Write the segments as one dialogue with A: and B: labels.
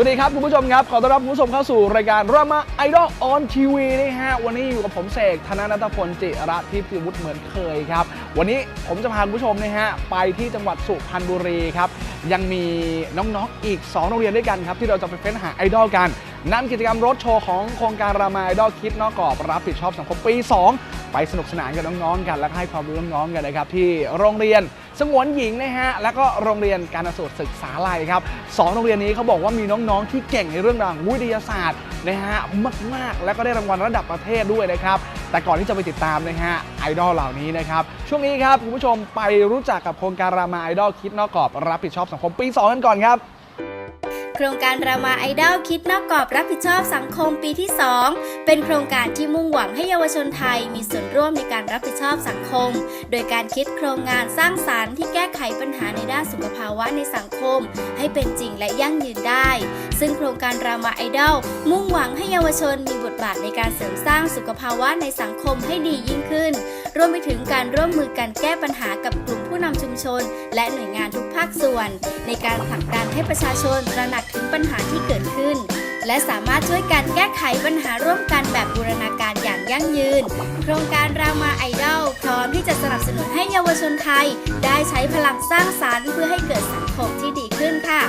A: วัสดีครับคุณผู้ชมครับ ขอต้อนรับคุณผู้ชมเข้าสู่รายการรามาไอดอลออนทีวีนะฮะวันนี้อยู่กับผมเสกธนนัทพลจิระทิพย์วุฒิเหมือนเคยครับ วันนี้ผมจะพาคุณผู้ชมนะฮะไปที่จังหวัดสุพรรณบุรีครับ ยังมีน้องๆอีก 2 โรงเรียนด้วยกันครับ ที่เราจะไปเฟ้นหาไอดอลกัน นำกิจกรรมรถโชว์ของโครงการรามาไอดอลคิดนอกกรอบรับผิดชอบสังคมปี 2 ไปสนุกสนานกับน้องๆกันและให้ความรู้น้องๆกันนะครับที่โรงเรียนสงวนหญิงนะฮะแล้วก็โรงเรียนการสูตรศึกษาลัยครับสองโรงเรียนนี้เขาบอกว่ามีน้องๆ ที่เก่งในเรื่องราววิทยาศาสตร์นะฮะมากๆ แล้วก็ได้รางวัลระดับประเทศด้วยนะครับแต่ก่อนที่จะไปติดตามนะฮะไอดอลเหล่านี้นะครับช่วงนี้ครับคุณผู้ชมไปรู้จักกับโครงการรามาไอดอลคิดนอกกรอบรับผิดชอบสังคมปี 2 กันก่อนครับ
B: ครงการรามาไอดอลคิดนอกกรอบรับผิดชอบสังคมปีที่ 2 เป็นโครงการที่มุ่งหวังให้เยาวชนไทยมีส่วนร่วมในการรับผิดชอบสังคม โดยการคิดโครงงานสร้างสารรค์ที่แก้ไขปัญหาในด้านสุขภาวะในสังคม ให้เป็นจริงและยั่งยืนได้ ซึ่งโครงการรามาไอดอลมุ่งหวังให้เยาวชนมีบทบาทในการเสริมสร้างสุขภาวะในสังคมให้ดียิ่งขึ้น รวมไปถึงการร่วมมือกันแก้ปัญหากับกลุ่มผู้นำชุมชน และหน่วยงานทุกภาคส่วน ในการผลักดันให้ประชาชนตระหนักถึงปัญหาที่เกิดขึ้น และสามารถช่วยกันแก้ไขปัญหาร่วมกันแบบบูรณาการอย่างยั่งยืน โครงการรามาไอดอลพร้อมที่จะสนับสนุนให้เยาวชนไทย ได้ใช้พลังสร้างสรรค์เพื่อให้เกิดสังคมที่ดีขึ้นค่ะ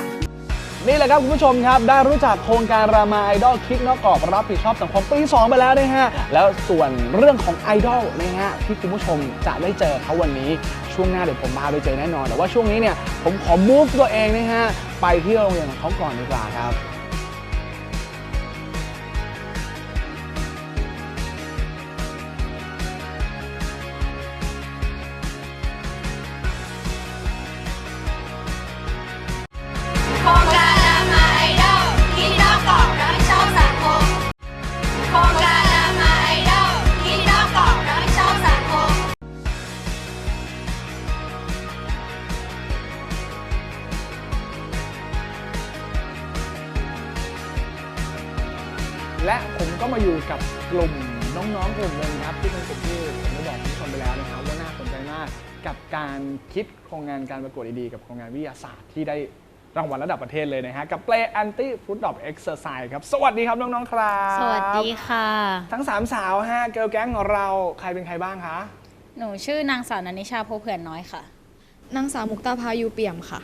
A: นี่แหละครับคุณผู้ชมครับได้รู้จักโครงการรามาไอดอลคิดนอกกรอบรับผิดชอบสังคมปี 2 ไปแล้วนะฮะ แล้วส่วนเรื่องของไอดอลนะฮะที่คุณผู้ชมจะได้เจอเขาวันนี้ช่วงหน้าเดี๋ยวผมพาไปเจอแน่นอน แต่ว่าช่วงนี้เนี่ยผมขอ move ตัวเองนะฮะไปที่โรงเรียนของเขาก่อนดีกว่าครับ
B: โครงงานกา
A: รประกวดดีๆกับโครงงานวิทยาศาสตร์ที่ได้รางวัลระดับประเทศเลยนะฮะ กับ Play Anti Food Drop Exercise ครับ สวัสดีครับ น้อง ๆ ครับ
C: สวัสดีค่ะ
A: ทั้งสามสาวฮะเกิร์ลแก๊งของเราใครเป็นใครบ้างคะ
C: หนูชื่อนางสาวนันนิชาโพเผื่อนน้อยค่ะ
D: นางสาวมุกตาพายูเปี่ยมค่ะ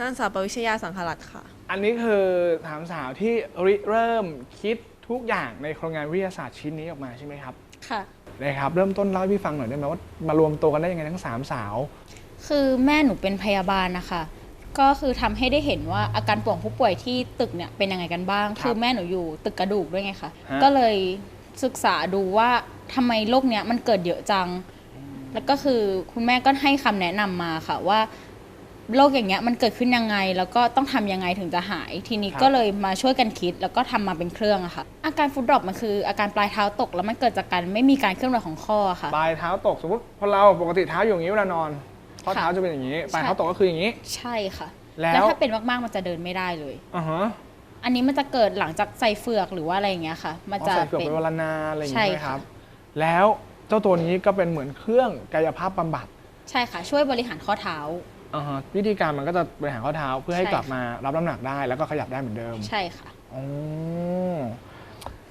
E: นางสาวปวิชยาสังขลัตค่ะ
A: อันนี้คือสามสาวที่ริเริ่มคิดทุกอย่างในโครงงานวิทยาศาสตร์ชิ้นนี้ออกมาใช่ไหมครับ
C: ค่ะ
A: นะครับ เริ่มต้นเล่าให้พี่ฟังหน่อยได้ไหมว่ามารวมตัวกันได้ยังไงทั้งสามสาว
C: คือแม่หนูเป็นพยาบาลนะคะ ก็คือทำให้ได้เห็นว่าอาการป่วยของผู้ป่วยที่ตึกเนี่ยเป็นยังไงกันบ้าง
A: ครับ
C: คือแม่หนูอยู่ตึกกระดูกด้วยไงคะ
A: ฮะ
C: ก็เลยศึกษาดูว่าทำไมโรคเนี้ยมันเกิดเยอะจัง แล้วก็คือคุณแม่ก็ให้คำแนะนำมาค่ะว่าโรคอย่างเงี้ยมันเกิดขึ้นยังไง แล้วก็ต้องทำยังไงถึงจะหาย ทีนี้ก็เลยมาช่วยกันคิด แล้วก็ทำมาเป็นเครื่องอะค่ะ อาการฟุตดรอปมันคืออาการปลายเท้าตกแล้วมันเกิดจากการไม่มีการเคลื่อนไหวของข้อค่ะ
A: ปลายเท้าตกสมมติคนเราปกติเท้าอยู่อย่างนี้เวลานอน ข้อเท้าจะเป็นอย่างนี้ปลายเท้าตกก็คืออย่างนี้
C: ใช่ค่ะ
A: แล้ว
C: แล้วถ้าเป็นมากๆมันจะเดินไม่ได้เลย
A: อ่าฮะ
C: อันนี้มันจะเกิดหลังจากใส่เฟือกหรือว่าอะไรอย่างเงี้ยค่ะ มัน
A: อ๋อ
C: จะ
A: ใส่เกือบ
C: เป็น
A: เป็นเวลานานอะไรอย่าง
C: ใช่
A: นี้ใช่ไหมครับ
C: ค่ะ
A: แล้วเจ้าตัวนี้ก็เป็นเหมือนเครื่องกายภาพบำบัด
C: ใช่ค่ะ ช่วยบริหารข้อเท้า
A: อ่าฮะวิธีการมันก็จะบริหารข้อเท้าเพื่อให้
C: ใช่
A: กลับมารับน้ำหนักได้แล้วก็ขยับได้เหมือนเดิม
C: ใช่ค่ะ
A: อ๋อ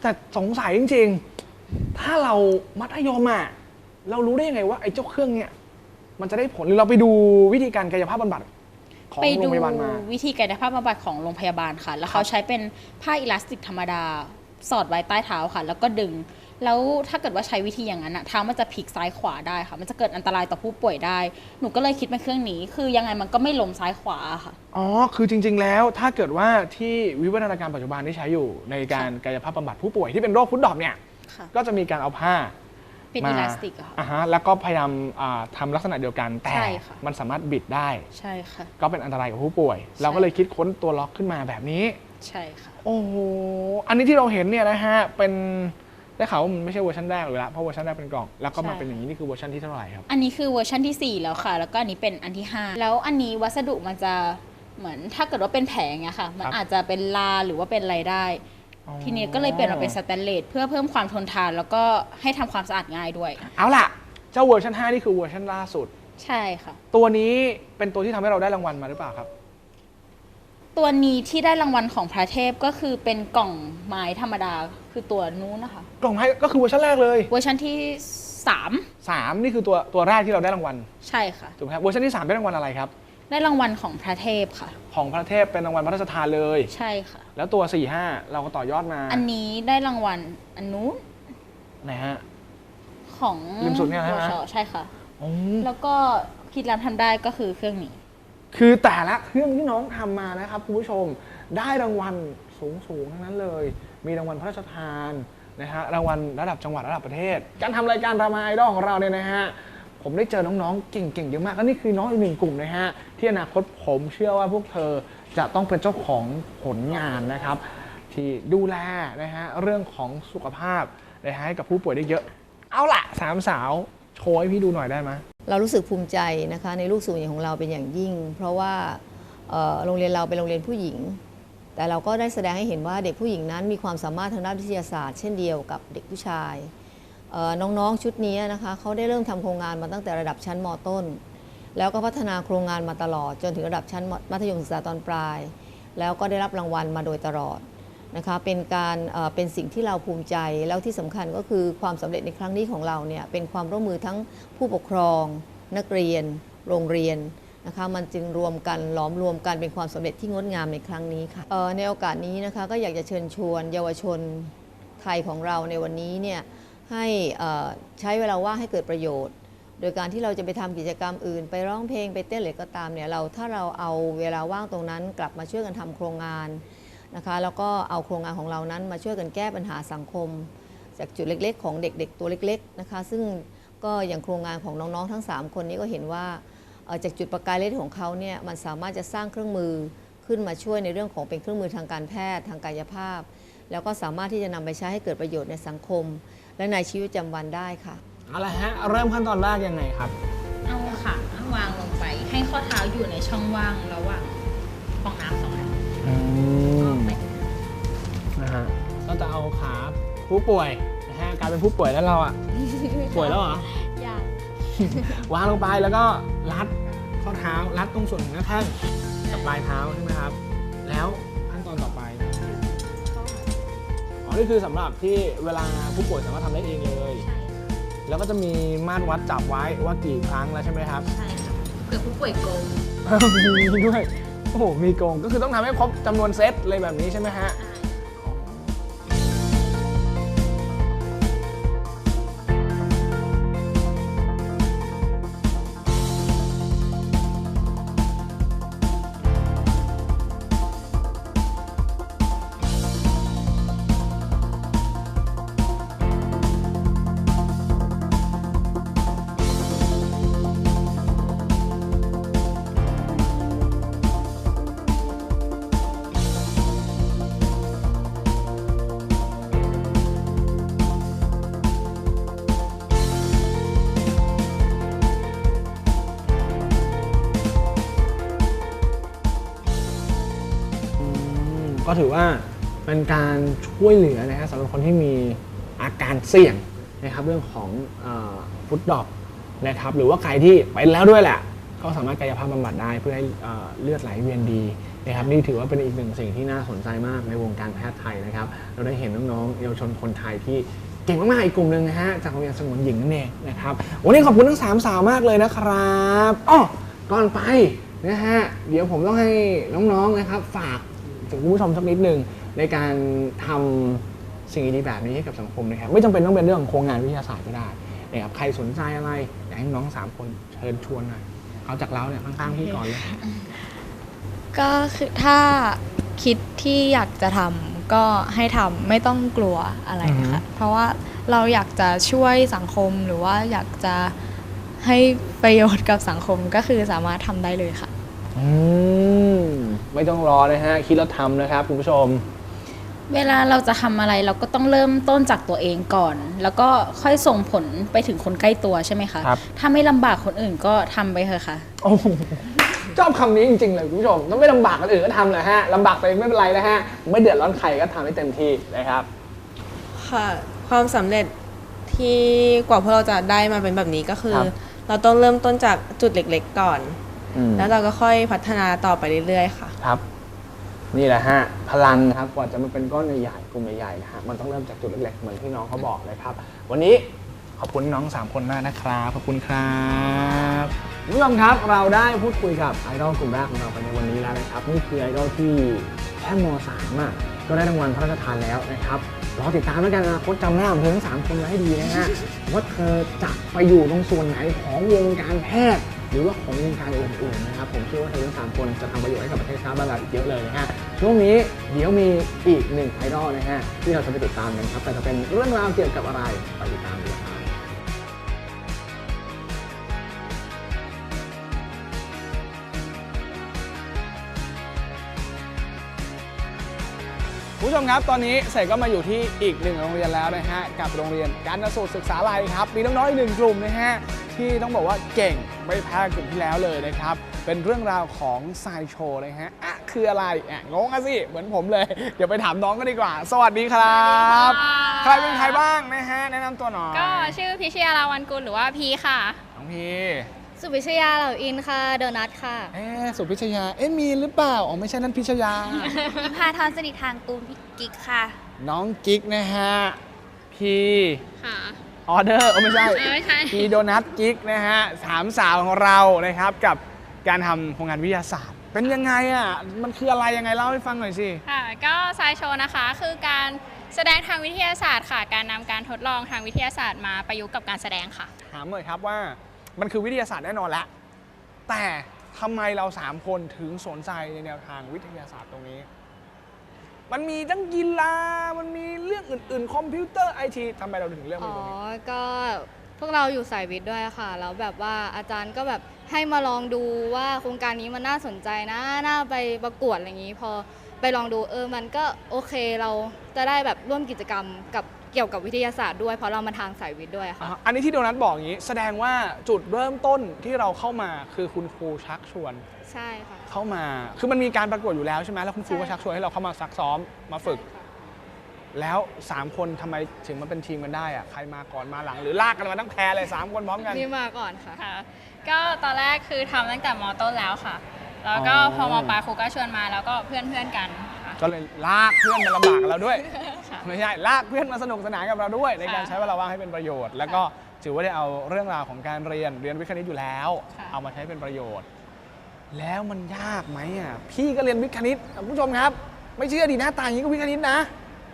A: แต่สงสัยจริง ๆ ถ้าเรามัธยมอะเรารู้ได้ยังไงว่าไอ้เจ้าเครื่องเนี่ย มันจะได้ผลหรือเราไปดูวิธีการกายภาพบำบัดของ
C: ไป
A: โร
C: ดู
A: งพยาบาลมา
C: วิธีกายภาพบำบัดของโรงพยาบาลค่ะ แล้วเขาใช้เป็นผ้าอิลาสติกธรรมดา สอดไว้ใต้เท้าค่ะ แล้วก็ดึง แล้วถ้าเกิดว่าใช้วิธีอย่างนั้นอะเท้ามันจะพลิกซ้ายขวาได้ค่ะ มันจะเกิดอันตรายต่อผู้ป่วยได้ หนูก็เลยคิดมาเครื่องนี้ คือยังไงมันก็ไม่ล้มซ้ายขวาค่ะ
A: อ๋อ คือจริง ๆ แล้วถ้าเกิดว่าที่วิวัฒนาการปัจจุบันที่ใช้อยู่ในการกายภาพบำบัดผู้ป่วยที่เป็นโรคฟุตดรอปเนี่ย
C: ค่ะ
A: ก็จะมีการเอาผ้า
C: เป็น
A: มา
C: อิลาสติกอะค่ะ
A: อ่าฮะแล้วก็พยายามอ่าทำลักษณะเดียวกัน แต่
C: ใช่ค่ะ
A: มันสามารถบิดได้
C: ใช่ค่ะ
A: ก็เป็นอันตรายกับผู้ป่วย เราก็เลยคิดค้นตัวล็อกขึ้นมาแบบนี้
C: ใช่ค่ะ
A: โอ้โห อันนี้ที่เราเห็นเนี่ยนะฮะ เป็นได้ข่าวว่ามันไม่ใช่เวอร์ชันแรกเลยละเพราะเวอร์ชันแรกเป็นกล่อง แล้วก็มา
C: ใช่
A: เป็นอย่างนี้นี่คือเวอร์ชันที่เท่าไหร่ครับ
C: อันนี้คือเวอร์ชันที่4 แล้วค่ะ แล้วก็อันนี้เป็นอันที่ 5 แล้วอันนี้วัสดุมันจะเหมือนถ้าเกิดว่าเป็นแผงอะค่ะ มัน
A: ครับ
C: อาจจะเป็นลาหรือว่าเป็นอะไรได้
A: อ๋อ
C: ทีนี้ก็เลยเปลี่ยนมาเป็นสแตนเลสเพื่อเพิ่มความทนทาน แล้วก็ให้ทำความสะอาดง่ายด้วย
A: เอาล่ะ เจ้าเวอร์ชัน5นี่คือเวอร์ชันล่าสุด
C: ใช่ค่ะ
A: ตัวนี้เป็นตัวที่ทำให้เราได้รางวัลมาหรือเปล่าครับ
C: ตัวนี้ที่ได้รางวัลของพระเทพก็คือเป็นกล่องไม้ธรรมดาคือตัวนู้นนะคะ
A: กล่องไม้ก็คือเวอร์ชันแรกเลย
C: เวอร์ชันที่3
A: สามนี่คือตัวตัวแรกที่เราได้รางวัล
C: ใช่ค่ะ
A: ถูกไหมครับเวอร์ชันที่สามได้รางวัลอะไรครับ
C: ได้รางวัลของพระเทพค่ะ
A: ของพระเทพเป็นรางวัลพระราชทานเลย
C: ใช่ค่ะ
A: แล้วตัว4ี่ห้าเราก็ต่อยอดมา
C: อันนี้ได้รางวัลอันนู้น
A: ไหนฮะ
C: ของ
A: ริมสุดเนี่ยใช่ไหม
C: วชใช่ค่ะ
A: อ๋อ
C: แล้วก็คิดรับทำได้ก็คือเครื่องนี้
A: คือแต่ละเครื่องที่น้องทำมานะครับคุณผู้ชมได้รางวัลสูงสูงๆทั้งนั้นเลย มีรางวัลพระราชทานนะฮะรางวัลระดับจังหวัดระดับประเทศ การทำรายการรามาไอดอลของเราเนี่ยนะฮะ ผมได้เจอน้องๆเก่งๆเยอะมากและนี่คือน้องอีกหนึ่งกลุ่มนะฮะที่อนาคตผมเชื่อว่าพวกเธอจะต้องเป็นเจ้าของผลงานนะครับ ที่ดูแลนะฮะเรื่องของสุขภาพนะฮะให้กับผู้ป่วยได้เยอะ เอาล่ะสามสาวโชว์ให้พี่ดูหน่อยได้ไหม
F: เรารู้สึกภูมิใจนะคะในลูกสูงหญิงของเราเป็นอย่างยิ่ง เพราะว่าโรงเรียนเราเป็นโรงเรียนผู้หญิง แต่เราก็ได้แสดงให้เห็นว่าเด็กผู้หญิงนั้นมีความสามารถทางด้านวิทยาศาสตร์ เช่นเดียวกับเด็กผู้ชาย น้องๆชุดนี้นะคะเขาได้เริ่มทำโครงงานมาตั้งแต่ระดับชั้นมต้น แล้วก็พัฒนาโครงงานมาตลอด จนถึงระดับชั้นมัธยมศึกษาตอนปลาย แล้วก็ได้รับรางวัลมาโดยตลอดนะคะเป็นการเป็นสิ่งที่เราภูมิใจแล้วที่สำคัญก็คือความสำเร็จในครั้งนี้ของเราเนี่ยเป็นความร่วมมือทั้งผู้ปกครอง นักเรียน โรงเรียนนะคะมันจึงรวมกันหลอมรวมกันเป็นความสำเร็จที่งดงามในครั้งนี้ค่ะในโอกาสนี้นะคะก็อยากจะเชิญชวนเยาวชนไทยของเราในวันนี้เนี่ย ให้ใช้เวลาว่างให้เกิดประโยชน์ โดยการที่เราจะไปทำกิจกรรมอื่น ไปร้องเพลงไปเต้นอะไรก็ตามเนี่ยเราถ้าเราเอาเวลาว่างตรงนั้น กลับมาช่วยกันทำโครงงานนะคะแล้วก็เอาโครงงานของเรานั้นมาช่วยกันแก้ปัญหาสังคม จากจุดเล็กๆ ของเด็กๆ ตัวเล็กๆนะคะซึ่งก็อย่างโครงงานของน้องๆทั้ง 3 คนนี้ก็เห็นว่าจากจุดประกายเล็กของเขาเนี่ยมันสามารถจะสร้างเครื่องมือขึ้นมาช่วยในเรื่องของเป็นเครื่องมือทางการแพทย์ ทางกายภาพ แล้วก็สามารถที่จะนำไปใช้ให้เกิดประโยชน์ในสังคม และในชีวิตประจำวันได้ค่ะ
A: เอาละฮะ เริ่มขั้นตอนแรกยังไงครับ
C: เอาขาวางลงไป ให้ข้อเท้าอยู่ในช่องว่างระหว่างฟองน้ำสองอัน
A: อืมนะฮะก็จะเอาขาผู้ป่วยนะฮะกลายเป็นผู้ป่วยแล้วเราอะ ป่วยแล้วเหรอ
D: อย่าง
A: วางลงไปแล้วก็รัดข้อเท้ารัดตรงส่วนของหน้าแข้งกับปลายเท้าใช่ไหมครับ แล้ว นี่คือสำหรับที่เวลาผู้ป่วยสามารถทำได้เองเลยแล้วก็จะมีมาตรวัดจับไว้ว่ากี่ครั้งแล้วใช่ไหมครับ
C: ใช่ค่ะเผื่อผู้ป่วยโกง
A: มีด้วย โอ้โห มีโกงก็คือต้องทำให้ครบจำนวนเซตเลยแบบนี้ใช่ไหมฮะ ก็ถือว่าเป็นการช่วยเหลือนะฮะสำหรับคนที่มีอาการเสี่ยงนะครับเรื่องของฟุตดอกนะครับหรือว่าใครที่เป็นแล้วด้วยแหละ ก็สามารถกายภาพบำบัดได้เพื่อให้เลือดไหลเวียนดีนะครับนี่ถือว่าเป็นอีกหนึ่งสิ่งที่น่าสนใจมากในวงการแพทย์ไทยนะครับ เราได้เห็นน้องๆเยาวชนคนไทยที่เก่งมากๆอีกกลุ่มหนึ่งนะฮะจากโรงเรียนสงวนหญิงนั่นเองนะครับวันนี้ขอบคุณทั้งสามสาวมากเลยนะครับอ้อก่อนไปนะฮะเดี๋ยวผมต้องให้น้องๆนะครับ ฝาก ถึงคุณผู้ชมสักนิดหนึ่งในการทำสิ่งดีๆแบบนี้ให้กับสังคมนะครับไม่จำเป็นต้องเป็นเรื่องของโครงงานวิทยาศาสตร์ก็ได้นะครับใครสนใจอะไรอยากให้น้องสามคนเชิญชวนหน่อยเอาจากเราเนี่ยข้างๆพี่ก่อนเลย
D: ก็คือถ้าคิดที่อยากจะทำก็ให้ทำไม่ต้องกลัวอะไร
A: อือฮึ
D: ค่ะเพราะว่าเราอยากจะช่วยสังคมหรือว่าอยากจะให้ประโยชน์กับสังคมก็คือสามารถทำได้เลยค่ะ
A: อืม ไม่ต้องรอนะฮะคิดแล้วทำนะครับคุณผู้ชม
C: เวลาเราจะทำอะไรเราก็ต้องเริ่มต้นจากตัวเองก่อน แล้วก็ค่อยส่งผลไปถึงคนใกล้ตัวใช่ไหมคะ
A: ครับ
C: ถ้าไม่ลำบากคนอื่นก็ทำไปเถอะค่ะ
A: โอ้โหชอบคำนี้จริงๆเลยคุณผู้ชมต้องไม่ลำบากคนอื่นก็ทำเลยฮะลำบากตัวเองไม่เป็นไรนะฮะไม่เดือดร้อนใครก็ทำให้เต็มที่นะครับ
E: ค่ะ ความสำเร็จที่กว่าพวกเราจะได้มาเป็นแบบนี้ก็คือ
A: ครับ
E: เราต้องเริ่มต้นจากจุดเล็ก ๆ ก่อน
A: อืม
E: แล้วเราก็ค่อยพัฒนาต่อไปเรื่อยๆค่ะ
A: ครับ นี่แหละฮะพลังครับกว่าจะมาเป็นก้อนใหญ่ๆกลุ่มใหญ่ๆนะฮะมันต้องเริ่มจากจุดเล็กๆเหมือนที่น้องเขาบอกเลยครับ วันนี้ขอบคุณน้องสามคนมากนะครับขอบคุณครับคุณผู้ชมครับเราได้พูดคุยกับไอดอลกลุ่มแรกของเราไปในวันนี้แล้วนะครับนี่คือไอดอลที่แค่มสามอะก็ได้รางวัลพระราชทานแล้วนะครับรอติดตามแล้วกันอนาคตจำหน้าของเธอทั้งสามคนไว้ให้ดีนะฮะว่าเธอจะไปอยู่ตรงส่วนไหนของวงการแพทย์ หรือว่าของวงการอื่นๆนะครับผมเชื่อว่าทั้งสามคนจะทำประโยชน์ให้กับประเทศชาติบ้านเราอีกเยอะเลยนะฮะช่วงนี้เดี๋ยวมีอีกหนึ่งไอดอลนะฮะที่เราจะไปติดตามกันครับแต่จะเป็นเรื่องราวเกี่ยวกับอะไรไปติดตามดูครับผู้ชมครับตอนนี้เสกก็มาอยู่ที่อีกหนึ่งโรงเรียนแล้วนะฮะกับโรงเรียนการนสูตรศึกษาลัยครับมีน้องๆอีกหนึ่งกลุ่มนะฮะ ที่ต้องบอกว่าเก่งไม่แพ้กลุ่มที่แล้วเลยนะครับ เป็นเรื่องราวของไซโชว์นะฮะอะคืออะไรอะงงอะสิ เหมือนผมเลย เดี๋ยวไปถามน้องกันดีกว่า สวัสดีครับ ใครเป็นใครบ้างนะฮะ แนะนำตัวหน่อย
G: ก็ชื่อพิชยาลาวันกุลหรือว่าพีค่ะ
A: น้องพี
D: สุวิชยาเหล่าอินค่ะโดนัทค่ะ
A: เอ๊ะสุพิชยา เอ๊ะมีหรือเปล่า อ๋อไม่ใช่นั่นพิชยา
G: นิพาทรสนิททางตูมพิกิกค่ะ
A: น้องกิ๊กนะฮะ พี
G: ค่ะ
A: ออเดอร์เออไม่ใช่
G: เออไม่ใช่
A: พีโดนัทกิ๊กนะฮะสามสาวของเรานะครับกับการทำโครงงานวิทยาศาสตร์ เป็นยังไงอะมันคืออะไรยังไงเล่าให้ฟังหน่อยสิ
G: ค่ะก็ไซโชว์นะคะคือการแสดงทางวิทยาศาสตร์ค่ะ การนำการทดลองทางวิทยาศาสตร์มาประยุกต์กับการแสดงค่ะ
A: ถามหน่อยครับว่ามันคือวิทยาศาสตร์แน่นอนแล้วแต่ทำไมเราสามคนถึงสนใจในแนวทางวิทยาศาสตร์ตรงนี้ มันมีทั้งกีฬา มันมีเรื่องอื่นๆ คอมพิวเตอร์ไอทีทำไมเราถึงเลือก
D: อ๋
A: มา
D: อ
A: ตรงนี้
D: ก็พวกเราอยู่สายวิทย์ด้วยค่ะ แล้วแบบว่าอาจารย์ก็แบบให้มาลองดูว่าโครงการนี้มันน่าสนใจนะ น่าไปประกวดอะไรอย่างนี้ พอไปลองดูเออ มันก็โอเค เราจะได้แบบร่วมกิจกรรมกับเกี่ยวกับวิทยาศาสตร์ด้วย เพราะเรามาทางสายวิทย์ด้วยค่ะ
A: อะอันนี้ที่โดนัทบอกอย่างนี้ แสดงว่าจุดเริ่มต้นที่เราเข้ามาคือคุณครูชักชวน
D: ใช่ค่ะ
A: เข้ามา คือมันมีการประกวดอยู่แล้วใช่ไหมแล้วคุณครูก็
D: ใช่ค่ะ
A: ชักชวนให้เราเข้ามาซักซ้อมมาฝึก แล้ว 3 คนทำไมถึงมาเป็นทีมกันได้อะใครมาก่อนมาหลังหรือลากกันมาตั้งแพรเลย 3 คนพร้อมกัน
D: นี่มาก่อนค่ะ
G: ค่ะ ก็ตอนแรกคือทำตั้งแต่มต้นแล้วค่ะ แล้วก็
A: อ๋อ
G: พอมปลายครูก็ชวนมาแล้วก็เพื่อนเพื่อนๆกันค่ะ
A: ก็เลยลากเพื่อนมาลำบากกับเราด้วย
G: ค่ะ
A: ไม่ใช่ลากเพื่อนมาสนุกสนานกับเราด้วย ในการ
G: ค่ะ
A: ใช้เวลาว่างให้เป็นประโยชน์ แล้วก็ถือว่าได้เอาเรื่องราวของการเรียนเรียนวิทย์คณิตอยู่แล้ว
G: ค่ะ
A: เอามาใช้เป็นประโยชน์ แล้วมันยากไหมอะพี่ก็เรียนวิทย์คณิตคุณผู้ชมครับ ไม่เชื่อดีหน้าตาอย่างนี้ก็วิทย์คณิตนะ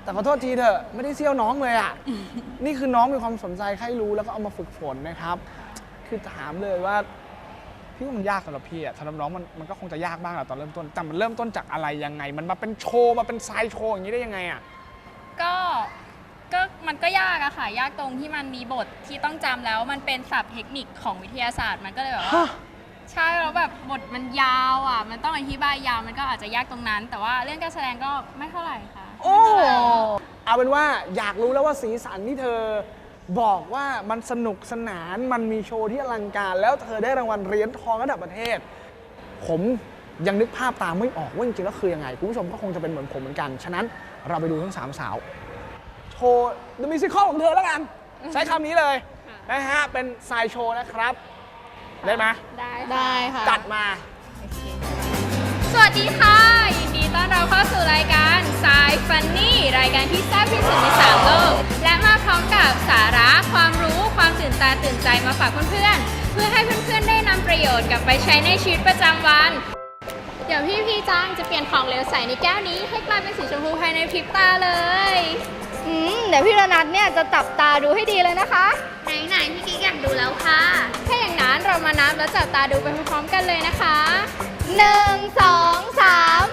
A: แต่ขอโทษทีเถอะไม่ได้เซี่ยวน้องเลยอะ นี่คือน้องมีความสนใจใครรู้แล้วก็เอามาฝึกฝนนะครับ คือถามเลยว่าพี่ว่ามันยากสำหรับพี่อะสำหรับน้องมันมันก็คงจะยากบ้างแหละตอนเริ่มต้นแต่มันเริ่มต้นจากอะไรยังไง มันมาเป็นโชว์มาเป็นไซด์โชว์อย่างนี้ได้ยังไงอะ
G: ก็ก็มันก็ยากอะค่ะยากตรงที่มันมีบทที่ต้องจำแล้วมันเป็นศัพท์เทคนิคของวิทยาศาสตร์มันก็เลยแบบว่า
A: ฮะ
G: ใช่แล้วแบบบทมันยาวอะ มันต้องอธิบายยาวมันก็อาจจะยากตรงนั้น แต่ว่าเรื่องการแสดงก็ไม่เท่าไหร่ค่ะ
A: โอ้เอาเป็นว่าอยากรู้แล้วว่าสีสันที่เธอบอกว่ามันสนุกสนานมันมีโชว์ที่อลังการ แล้วเธอได้รางวัลเหรียญทองระดับประเทศ ผมยังนึกภาพตามไม่ออกว่าจริงๆแล้วคือยังไงคุณผู้ชมก็คงจะเป็นเหมือนผมเหมือนกัน ฉะนั้นเราไปดูทั้งสามสาว โชว์ดมิซิคอลของเธอแล้วกัน ใช้คำนี้เลยนะฮะเป็นไซด์โชว์นะครับ ได้ไหม
G: ได้
D: ได้ค่ะ
A: จัดมา
G: สวัสดีค่ะ ยินดีต้อนรับเข้าสู่รายการสายฟันนี่รายการที่แซ่บที่สุดในสามโลก และมาพร้อมกับสาระความรู้ความตื่นตาตื่นใจมาฝากเพื่อนๆ เพื่อให้เพื่อนๆได้นำประโยชน์กลับไปใช้ในชีวิตประจำวัน เดี๋ยวพี่พี่จังจะเปลี่ยนของเหลวใสในแก้วนี้ให้กลายเป็นสีชมพูภายในพริบตาเลย
D: อืม เดี๋ยวพี่โดนัทเนี่ยจะจับตาดูให้ดีเลยนะคะ
G: ไหนๆพี่กิ๊กอยากดูแล้วค่ะ ถ้าอย่างนั้นเรามานับแล้วจับตาดูไปพร้อมๆกันเลยนะคะ
D: หนึ่งสองสาม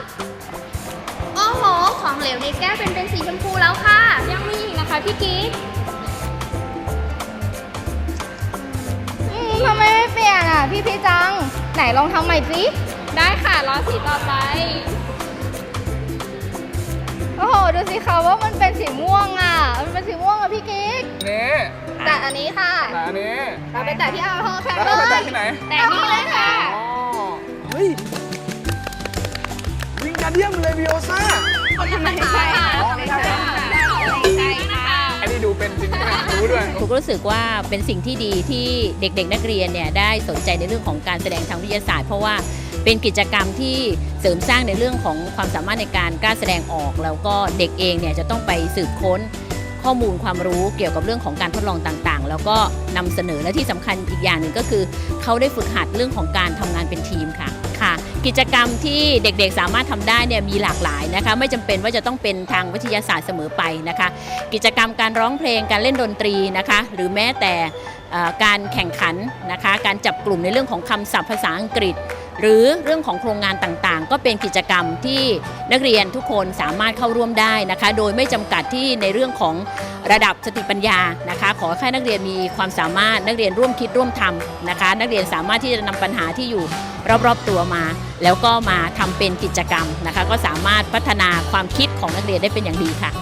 G: โอ้โห ของเหลวในแก้วเป็นเป็นสีชมพูแล้วค่ะ ยังมีอีกนะคะพี่กิ๊ก
D: อืมทำไมไม่เปลี่ยนอะ พี่พี่จัง ไหนลองทำใหม่สิ
G: ได้ค่ะ รอสีต่อไป
D: โอ้โห ดูสิคะว่ามันเป็นสีม่วงอะ มันเป็นสีม่วงอะพี่กิ๊ก
A: นี่
D: แต่อันนี้ค่ะ
A: แต่อันนี้
D: เราไปแต่ที่เอาทองแข็ง
A: แล้ว
D: เล
A: เราไปแต่
D: ย
A: ที่ไหน
G: แต่นี่เลยค่ะ
A: อ๋อเฮ้ยวิงการเดียมเลวิโอซ่า
G: ไม่ใช่ค่ะไม่ใช่ค่ะ ใช่ค่ะ
A: ไอ้นี่ดูเป็นจริงไหมรู้ด้วย
H: ครูก็รู้สึกว่าเป็นสิ่งที่ดีที่เด็กๆ นักเรียนเนี่ยได้สนใจในเรื่องของการแสดงทางวิทยาศาสตร์ เพราะว่า เป็นกิจกรรมที่เสริมสร้างในเรื่องของความสามารถในการกล้าแสดงออก แล้วก็เด็กเองเนี่ยจะต้องไปสืบค้นข้อมูลความรู้เกี่ยวกับเรื่องของการทดลองต่างๆ แล้วก็นำเสนอและที่สำคัญอีกอย่างหนึ่งก็คือ เขาได้ฝึกหัดเรื่องของการทำงานเป็นทีมค่ะค่ะ กิจกรรมที่เด็กๆสามารถทำได้เนี่ยมีหลากหลายนะคะ ไม่จำเป็นว่าจะต้องเป็นทางวิทยาศาสตร์เสมอไปนะคะ กิจกรรมการร้องเพลงการเล่นดนตรีนะคะ หรือแม้แต่การแข่งขันนะคะ การจับกลุ่มในเรื่องของคำศัพท์ภาษาอังกฤษ หรือเรื่องของโครงงานต่างๆ ก็เป็นกิจกรรมที่นักเรียนทุกคนสามารถเข้าร่วมได้นะคะ โดยไม่จำกัดที่ในเรื่องของระดับสติปัญญานะคะ ขอแค่นักเรียนมีความสามารถนักเรียนร่วมคิดร่วมทำนะคะ นักเรียนสามารถที่จะนำปัญหาที่อยู่รอบๆตัวมา แล้วก็มาทำเป็นกิจกรรมนะคะ ก็สามารถพัฒนาความคิดของนักเรียนได้เป็นอย่างดีค่ะ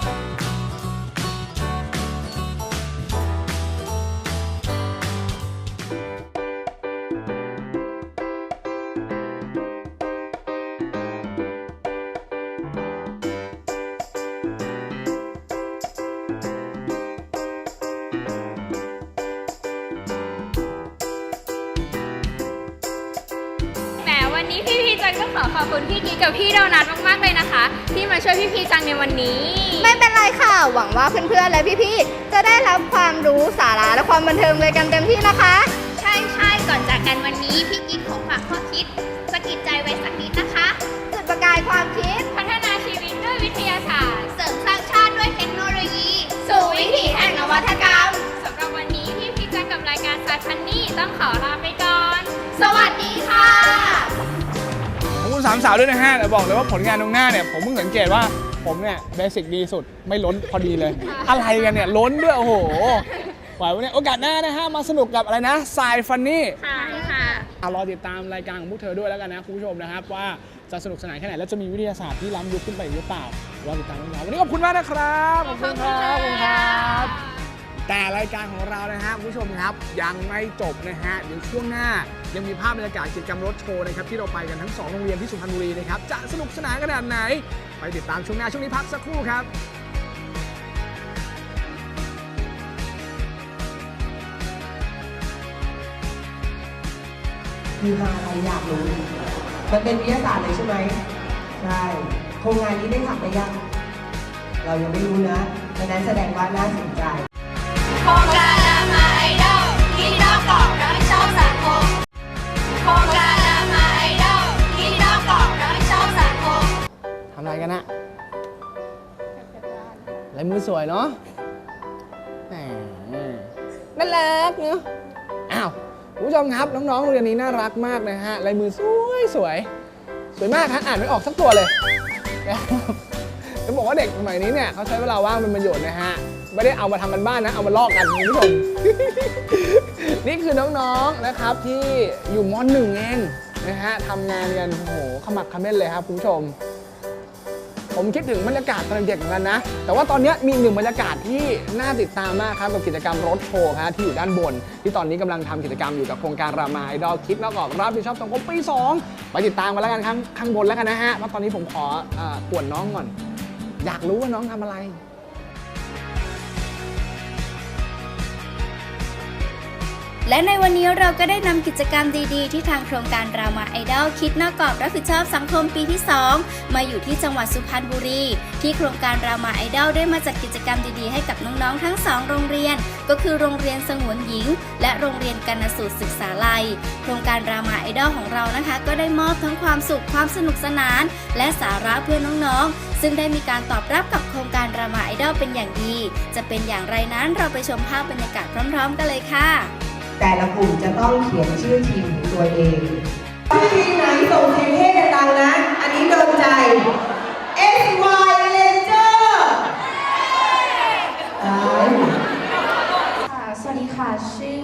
G: วังว่า
D: เพื่อนๆและพี่ๆจะได้รับความรู้สาระและความบันเทิงเลยกันเต็มที่นะคะ
G: ใช่ใช่ก่อนจากกันวันนี้พี่กิ๊กขอฝากข้อคิดสะกิดใจไว้สักนิดนะคะ
D: จุดประกายความคิด
G: พัฒนาชีวิตด้วยวิทยาศาสตร์
D: เสริมสร้างชาติด้วยเทคโนโลยี
G: สู่วิถีแห่งนวัตกรรมสำหรับวันนี้พี่พีจังกับรายการสายพันนี่ต้องขอลาไปก่อน
D: สวัสดีค่ะ
A: ขอบคุณสามสาวด้วยนะฮะแต่บอกเลยว่าผลงานตรงหน้าเนี่ยผมเพิ่งสังเกตว่า ผมเนี่ยเบสิกดีสุดไม่ล้นพอดีเลย อะไรกันเนี่ยล้นด้วยโอ้โหไหววันนี้โอกาสหน้านะฮะมาสนุกกับอะไรนะสายฟันนี่
G: ค่ะค่ะ
A: อะรอติดตามรายการของพวกเธอด้วยแล้วกันนะคุณผู้ชมนะครับ ว่าจะสนุกสนานแค่ไหนแล้วจะมีวิทยาศาสตร์ที่ล้ำยุคขึ้นไปอีกหรือเปล่ารอติดตามกันนะวันนี้ขอบคุณมากนะครับขอบคุณครับขอบคุณครับ แต่รายการของเรานะฮะคุณผู้ชมครับยังไม่จบนะฮะเดี๋ยวช่วงหน้ายังมีภาพบรรยากาศกิจกรรมรถโชว์นะครับที่เราไปกันทั้งสองโรงเรียนที่สุพรรณบุรีนะครับจะสนุกสนานขนาดไหน ไปติดตามช่วงหน้าช่วงนี้พักสักครู่ครับ
I: คือฮาอะไรอยากรู้มันเป็นวิทยาศาสตร์เลยใช่ไหมใช่โครงงานนี้ได้ทำไปยัง เรายังไม่รู้นะดังนั้นแสดงว่าน่าสนใจ
G: ที่นอกกรอบรับผิดชอบสังคมโครงการรามาไอดอลที่นอกกรอบรับผิดชอบสังคม
A: ทำอะไรกันอะลายมือสวยเนาะแหมน่ารักเนาะ อ้าวคุณผู้ชมครับน้องๆโรงเรียนนี้น่ารักมากนะฮะลายมือสวยสวยสวยมากฮะอ่านไม่ออกสักตัวเลย จะบอกว่าเด็กสมัยนี้เนี่ยเขาใช้เวลาว่างเป็นประโยชน์นะฮะ ไม่ได้เอามาทำกันบ้านนะ เอามาลอกกันคุณผู้ชม นี่คือน้องๆนะครับที่อยู่มหนึ่งเองนะฮะทำงานกันโอ้โหขมักเขม้นเลยครับคุณผู้ชม ผมคิดถึงบรรยากาศตอนเด็กเหมือนกันนะ แต่ว่าตอนนี้มีหนึ่งบรรยากาศที่น่าติดตามมากครับกับกิจกรรมรถโชว์ครับที่อยู่ด้านบน ที่ตอนนี้กำลังทำกิจกรรมอยู่กับโครงการรามาไอดอลคิดนอกกรอบรับผิดชอบสังคมปี2ไปติดตามกันแล้วกันข้างข้างบนแล้วกันนะฮะเพราะตอนนี้ผมขอเอ่อป่วนน้องก่อน อยากรู้ว่าน้องทำอะไร
B: และในวันนี้เราก็ได้นำกิจกรรมดีๆ ที่ทางโครงการรามาไอดอลคิดนอกกรอบรับผิดชอบสังคมปีที่ 2 มาอยู่ที่จังหวัดสุพรรณบุรี ที่โครงการรามาไอดอลได้มาจัดกิจกรรมดีๆ ให้กับน้องๆทั้ง 2 โรงเรียน ก็คือโรงเรียนสงวนหญิง และโรงเรียนกนสูตรศึกษาลัย โครงการรามาไอดอลของเรานะคะ ก็ได้มอบทั้งความสุขความสนุกสนาน และสาระเพื่อน้องๆ ซึ่งได้มีการตอบรับกับโครงการรามาไอดอลเป็นอย่างดี จะเป็นอย่างไรนั้นเราไปชมภาพบรรยากาศพร้อม ๆ กันเลยค่ะ
I: แต่ละกลุ่มจะต้องเขียนชื่อทีมของตัวเองทีมไหนส่งเสียงเฮ่ดังๆนะ อันนี้โดนใจ S Y Ranger อ่า
J: ค่ะสวัสดีค่ะ ชื่อ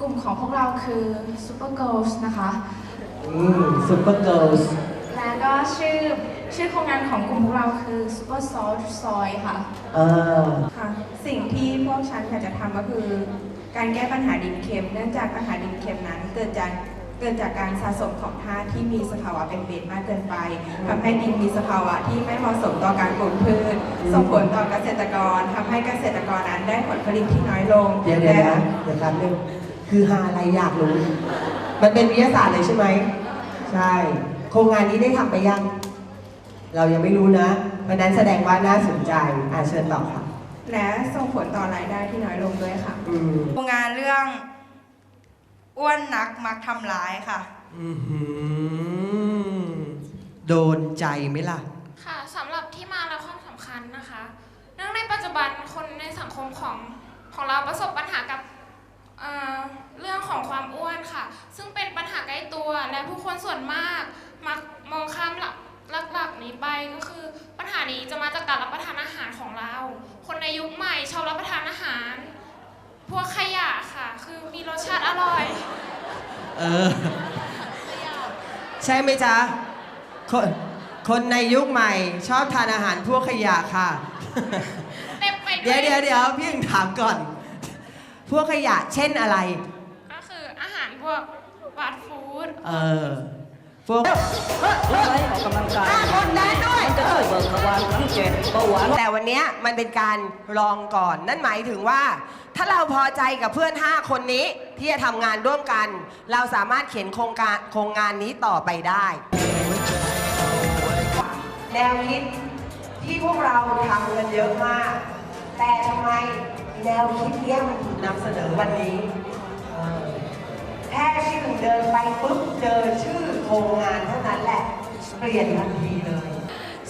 J: กลุ่มของพวกเราคือ Super Girls นะคะ
I: อืม Super Girls
J: และก็ชื่อชื่อโครงงานของกลุ่มพวกเราคือ Super Soul Soy ค่ะ
I: อ่า
E: ค่ะ สิ่งที่พวกฉันอยากจะทำก็คือ การแก้ปัญหาดินเค็ม เนื่องจากปัญหาดินเค็มนั้น เกิดจากเกิดจากการสะสมของธาตุที่มีสภาวะเป็นเบสมากเกินไปทำให้ดินมีสภาวะที่ไม่เหมาะสมต่อการปลูกพืช ส่งผลต่อเกษตรกรทำให้เกษตรกรนั้นได้ผลผลิตที่น้อยลง
I: เดี๋ยวเดี๋ยวนะเดี๋ยวแป๊บนึงคือฮาอะไรอยากรู้ มันเป็นวิทยาศาสตร์เลยใช่ไหม ใช่ โครงงานนี้ได้ทำไปยัง เรายังไม่รู้นะ เพราะฉะนั้นแสดงว่าน่าสนใจ อ่าเชิญต่อค่ะ
E: และส่งผลต่อรายได้ที่น้อยลงด้วยค่ะ
I: อืม
K: โครงงานเรื่องอ้วนนักมักทำร้ายค่ะ
I: อื้อหือโดนใจไหมล่ะ
J: ค่ะสำหรับที่มาและความสำคัญนะคะ เนื่องในปัจจุบันคนในสังคมของของเราประสบปัญหากับเอ่อเรื่องของความอ้วนค่ะ ซึ่งเป็นปัญหาใกล้ตัวและผู้คนส่วนมากมักมองข้ามหลัก หลักๆนี้ไปก็คือปัญหานี้จะมาจากการรับประทานอาหารของเรา คนในยุคใหม่ชอบรับประทานอาหาร พวกขยะค่ะ คือมีรสชาติอร่อย
I: เออ ใช่ไหมจ๊ะ คนคนในยุคใหม่ชอบทานอาหารพวกขยะค่ะ
J: เต็มไปด้
I: เดี๋
J: วย
I: วยเดี๋ยวเดี๋ยวพี่ยังถามก่อน พวกขยะเช่นอะไร
J: ก็คืออาหารพวกฟาสต์ฟู้ด
I: เออ พวกแต่วันเนี้ยมันเป็นการลองก่อน นั่นหมายถึงว่า ถ้าเราพอใจกับเพื่อน 5 คนนี้ที่จะทำงานร่วมกัน เราสามารถเขียนโครงการโครงงานนี้ต่อไปได้ แนวคิดที่พวกเราทำกันเยอะมาก แต่ทำไมแนวคิดเนี้ยมันถูกนำเสนอวันนี้ แค่ชื่อเดินไปปุ๊บเจอชื่อโครงงานเท่านั้นแหละ เปลี่ยนทันทีเลย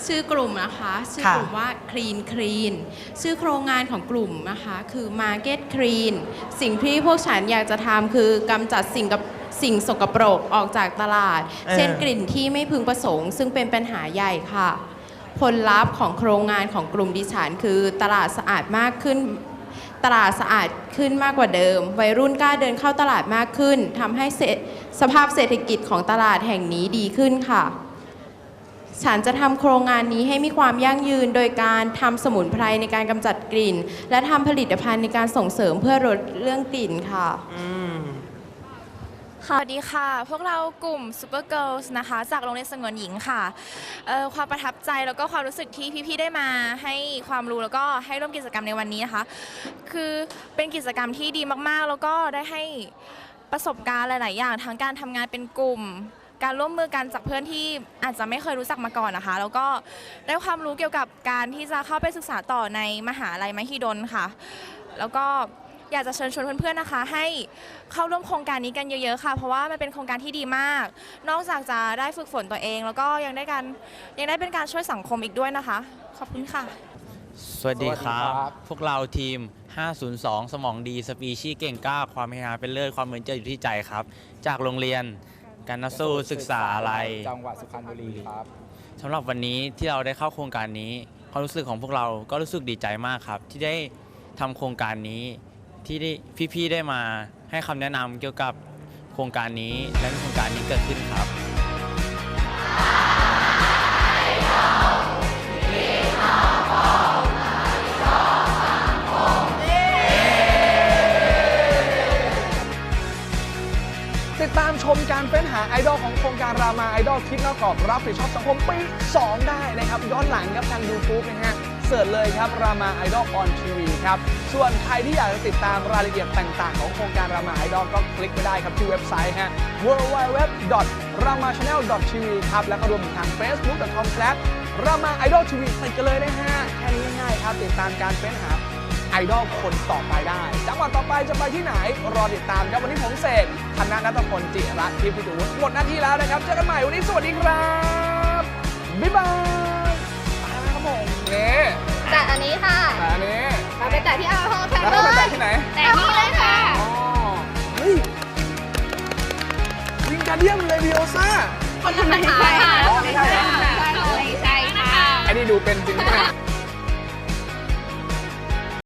L: ชื่อกลุ่มนะคะชื่อกลุ่มว่า Clean Clean ชื่อโครงงานของกลุ่มนะคะคือ Market Clean สิ่งที่พวกฉันอยากจะทำคือกำจัดสิ่งกับสิ่งสกปรกออกจากตลาด
I: เออ
L: เช่นกลิ่นที่ไม่พึงประสงค์ ซึ่งเป็นปัญหาใหญ่ค่ะ ผลลัพธ์ของโครงงานของกลุ่มดิฉัน คือตลาดสะอาดมากขึ้น ตลาดสะอาดขึ้นมากกว่าเดิม วัยรุ่นกล้าเดินเข้าตลาดมากขึ้นทำให้สภาพเศรษฐกิจของตลาดแห่งนี้ดีขึ้นค่ะ ฉันจะทำโครงงานนี้ให้มีความยั่งยืน โดยการทำสมุนไพรในการกำจัดกลิ่น และทำผลิตภัณฑ์ในการส่งเสริมเพื่อลดเรื่องกลิ่นค่ะ
J: สวัสดีค่ะ พวกเรากลุ่ม Super Girls นะคะ จากโรงเรียนสงวนหญิงค่ะเอ่อความประทับใจแล้วก็ความรู้สึกที่พี่ๆได้มาให้ความรู้แล้วก็ให้ร่วมกิจกรรมในวันนี้นะคะ คือเป็นกิจกรรมที่ดีมากๆ แล้วก็ได้ให้ประสบการณ์หลาย ๆ อย่างทั้งการทำงานเป็นกลุ่ม การร่วมมือกันจากเพื่อนที่อาจจะไม่เคยรู้จักมาก่อนนะคะ แล้วก็ได้ความรู้เกี่ยวกับการที่จะเข้าไปศึกษาต่อในมหาลัยมหิดลค่ะ แล้วก็ อยากจะเชิญชวนเพื่อนๆนะคะ ให้เข้าร่วมโครงการนี้กันเยอะๆค่ะ เพราะว่ามันเป็นโครงการที่ดีมาก นอกจากจะได้ฝึกฝนตัวเอง แล้วก็ยังได้การยังได้เป็นการช่วยสังคมอีกด้วยนะคะ ขอบคุณค่ะ
M: สวัสดีครับ
A: สวัสดีครับ
M: พวกเราทีม 502 สมองดีสปีชีส์เก่งกล้า ความพยายามเป็นเลิศความเหมือนเจออยู่ที่ใจครับ จากโรงเรียนการนักสู้ศึกษาอะไร
A: จังหวัดสุพรรณบุรีครับ
M: สำหรับวันนี้ที่เราได้เข้าโครงการนี้ความรู้สึกของพวกเราก็รู้สึกดีใจมากครับ ที่ได้ทำโครงการนี้ ที่ได้พี่ๆได้มาให้คำแนะนำเกี่ยวกับโครงการนี้และโครงการนี้เกิดขึ้นครับ
A: ติดตามชมการเฟ้นหาไอดอลของโครงการรามาไอดอลคิดนอกกรอบรับผิดชอบสังคมปี 2 ได้นะครับ ย้อนหลังครับทาง YouTube นะฮะ เสิร์ชเลยครับรามาไอดอลออนทีวีครับ ส่วนใครที่อยากจะติดตามรายละเอียดต่างๆ ของโครงการรามาไอดอลก็คลิกไปได้ครับที่เว็บไซต์ฮะ www.ramachannel.tv ครับ แล้วก็รวมถึงทาง facebook.com/ramaidoltv ติดกันเลยนะฮะ แค่นี้ง่ายๆครับ ติดตามการเฟ้นหาไอดอลคนต่อไปได้ จังหวัดต่อไปจะไปที่ไหน รอติดตามครับวันนี้ผมเสกธนานัทพลจิรัตน์ทิพย์พิจุวุฒิหมดหน้าที่แล้วนะครับ เจอกันใหม่วันนี้สวัสดีครับ บ๊ายบาย นี่
G: แต่อันนี้ค่ะ
A: แต่อันนี้
G: เราไปแต่ที่อาร์โฮเทล
A: แล้ว
G: เล
A: เราไป
G: ย
A: ที่ไหน
G: แต่นี่เลยค่ะ
A: อ๋อเฮ้ยวิงการเดียมเลยวิโอซ่า
G: คนทำไมค่ะ
A: อ๋อไม่ใช่เหรอ
G: ไม่ใช่ค่ะ
A: ไอ้นี่ดูเป็นจริงไหม